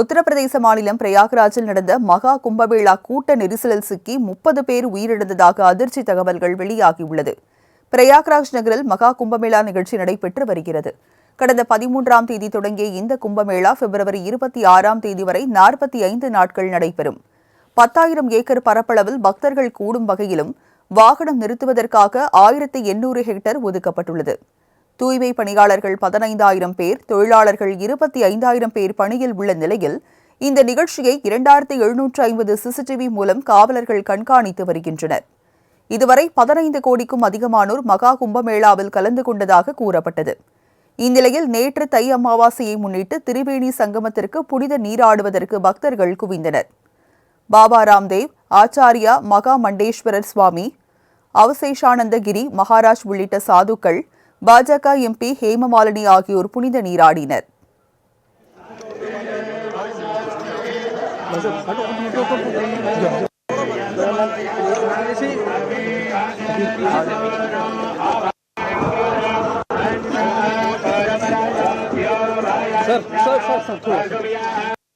உத்தரப்பிரதேச மாநிலம் பிரயாக்ராஜில் நடந்த மகா கும்பமேளா கூட்ட நெரிசலில் சிக்கி முப்பது பேர் உயிரிழந்ததாக அதிர்ச்சி தகவல்கள் வெளியாகியுள்ளது. பிரயாக்ராஜ் நகரில் மகா கும்பமேளா நிகழ்ச்சி நடைபெற்று வருகிறது. கடந்த பதிமூன்றாம் தேதி தொடங்கிய இந்த கும்பமேளா பிப்ரவரி இருபத்தி ஆறாம் தேதி வரை நாற்பத்தி ஐந்து நாட்கள் நடைபெறும். பத்தாயிரம் ஏக்கர் பரப்பளவில் பக்தர்கள் கூடும் வகையிலும் வாகனம் நிறுத்துவதற்காக ஆயிரத்தி எண்ணூறு ஹெக்டேர் ஒதுக்கப்பட்டுள்ளது. தூய்மை பணியாளர்கள் பதினைந்தாயிரம் பேர் தொழிலாளர்கள் இருபத்தி ஐந்தாயிரம் பேர் பணியில் உள்ள நிலையில் இந்த நிகழ்ச்சியை இரண்டாயிரத்தி எழுநூற்று ஐம்பது சிசிடிவி மூலம் காவலர்கள் கண்காணித்து வருகின்றனர். இதுவரை பதினைந்து கோடிக்கும் அதிகமானோர் மகா கும்பமேளாவில் கலந்து கொண்டதாக கூறப்பட்டது. இந்நிலையில் நேற்று தை அமாவாசையை முன்னிட்டு திரிவேணி சங்கமத்திற்கு புனித நீராடுவதற்கு பக்தர்கள் குவிந்தனர். பாபா ராம்தேவ் ஆச்சாரியா மகா மண்டேஸ்வரர் சுவாமி அவசேஷானந்தகிரி மகாராஜ் உள்ளிட்ட சாதுக்கள் பாஜக எம்பி ஹேமமாலினி ஆகியோர் புனித நீராடினர். சார் சார் சார் சார்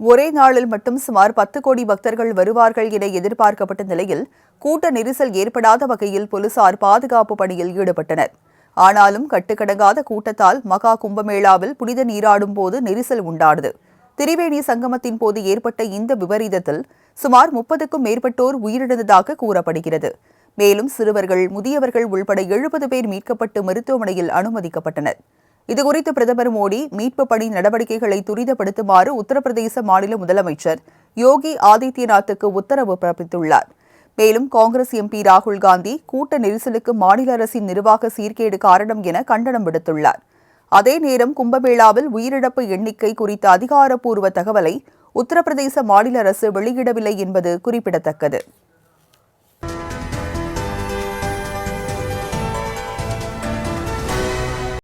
ஒரே நாளில் மட்டும் சுமார் பத்து கோடி பக்தர்கள் வருவார்கள் என எதிர்பார்க்கப்பட்ட நிலையில் கூட்ட நெரிசல் ஏற்படாத வகையில் போலீசார் பாதுகாப்பு பணியில் ஈடுபட்டனர். ஆனாலும் கட்டுக்கடங்காத கூட்டத்தால் மகா கும்பமேளாவில் புனித நீராடும் போது நெரிசல் உண்டானது. திரிவேணி சங்கமத்தின் போது ஏற்பட்ட இந்த விபரீதத்தில் சுமார் முப்பதுக்கும் மேற்பட்டோர் உயிரிழந்ததாக கூறப்படுகிறது. மேலும் சிறுவர்கள் முதியவர்கள் உள்பட எழுபது பேர் மீட்கப்பட்டு மருத்துவமனையில் அனுமதிக்கப்பட்டனர். இதுகுறித்து பிரதமர் மோடி மீட்பு பணி நடவடிக்கைகளை துரிதப்படுத்துமாறு உத்தரப்பிரதேச மாநில முதலமைச்சர் யோகி ஆதித்யநாத்துக்கு உத்தரவு பிறப்பித்துள்ளார். மேலும் காங்கிரஸ் எம்பி ராகுல் காந்தி கூட்ட நெரிசலுக்கு மாநில அரசின் நிர்வாக சீர்கேடு காரணம் என கண்டனம் விடுத்துள்ளார். அதே நேரம் கும்பமேளாவில் உயிரிழப்பு எண்ணிக்கை குறித்த அதிகாரப்பூர்வ தகவலை உத்தரப்பிரதேச மாநில அரசு வெளியிடவில்லை என்பது குறிப்பிடத்தக்கது.